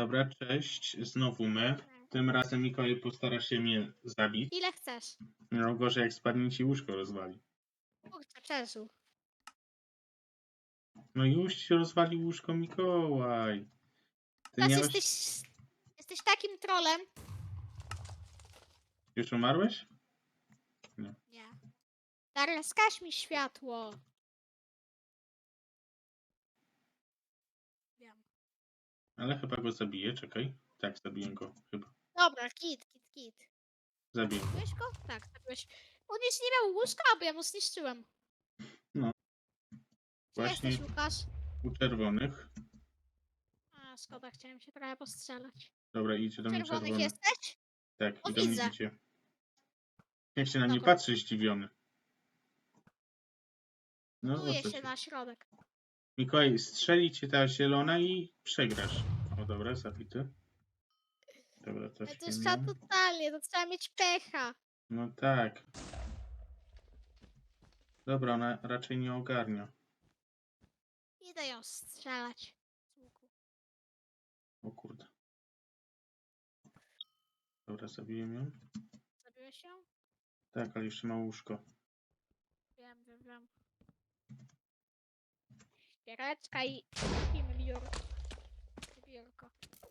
Dobra, cześć. Znowu my. Tym razem Mikołaj postara się mnie zabić. Ile chcesz? No gorzej jak spadnie ci łóżko rozwali. Kurczę, przeżył. No już się rozwali łóżko Mikołaj. Ty Teraz miałeś... jesteś, jesteś takim trolem. Już umarłeś? Nie. Teraz mi światło. Ale chyba go zabiję, czekaj. Tak, zabiję go, chyba. Dobra, kit, kit, kit. Zabiję. Zabiłeś go? Tak, zabiłeś. On już nie miał łóżka, bo ja mu zniszczyłem. No. Gdzie Właśnie jesteś, Łukasz? u czerwonych. A, szkoda, chciałem się trochę postrzelać. Dobra, idzie do mnie Czerwonych czerwony. jesteś? Tak, O, i do mnie widzę. idzie. Jak się na mnie Dobra. patrzy zdziwiony. No, Buduję co się na środek. Mikołaj, strzeli cię ta zielona i przegrasz. O dobra, zabity. Dobra, to Ale to już trzeba nie. totalnie, to trzeba mieć pecha. No tak. Dobra, ona raczej nie ogarnia. Idę ją strzelać. z łuku. O kurde. Dobra, zabiłem ją. Zabiłeś ją? Tak, ale jeszcze ma łóżko. Wiem, wiem, wiem. Ściereczka i kupimy biurko. Biurko.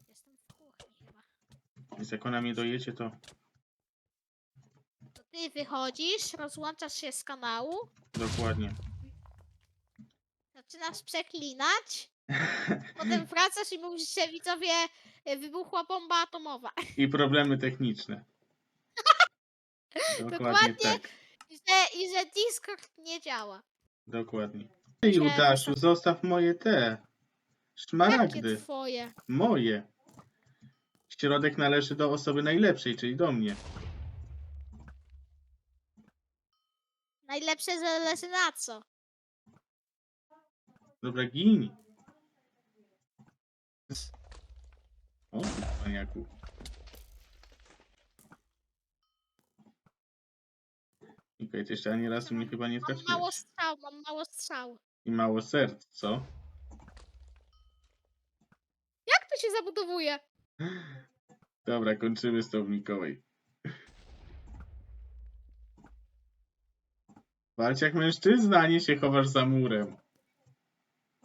Jestem w kuchni chyba. Więc jak ona mnie dojedzie, to To ty wychodzisz, rozłączasz się z kanału, dokładnie. zaczynasz przeklinać, potem wracasz i mówisz, że widzowie y, wybuchła bomba atomowa. I problemy techniczne. Dokładnie Dokładnie. tak. I że, I że Discord nie działa. Dokładnie. Ty, Judaszu, zostaw moje te Jakie szmaragdy. twoje? Moje. Środek należy do osoby najlepszej, czyli do mnie. Najlepsze zależy na co. Dobra, gin. O, paniaku. Okej, ty jeszcze ani razu mnie chyba nie Mam mało strzał, mam mało strzał. I mało serc, co? Jak to się zabudowuje? Dobra, kończymy z tą Mikołaj. Walcz jak mężczyzna, a nie się chowasz za murem.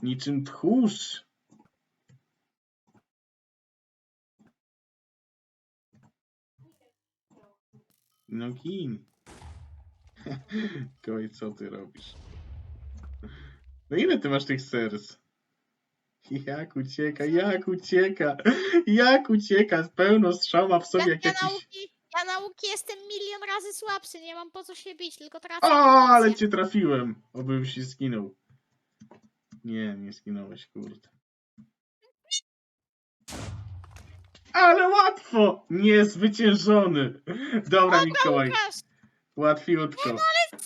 Niczym tchórz. No gin. Koń, co ty robisz? No ile ty masz tych serc? Jak ucieka, jak ucieka, jak ucieka, pełno strzał ma w sobie Ja, jak ja, jakiś... nauki, ja nauki jestem milion razy słabszy, nie mam po co się bić, tylko tracę O, ale cię trafiłem! Obym się zginął. Nie, nie zginąłeś, kurde. Ale łatwo! Niezwyciężony! Dobra, Mikołaj, Łukasz, łatwiutko. ale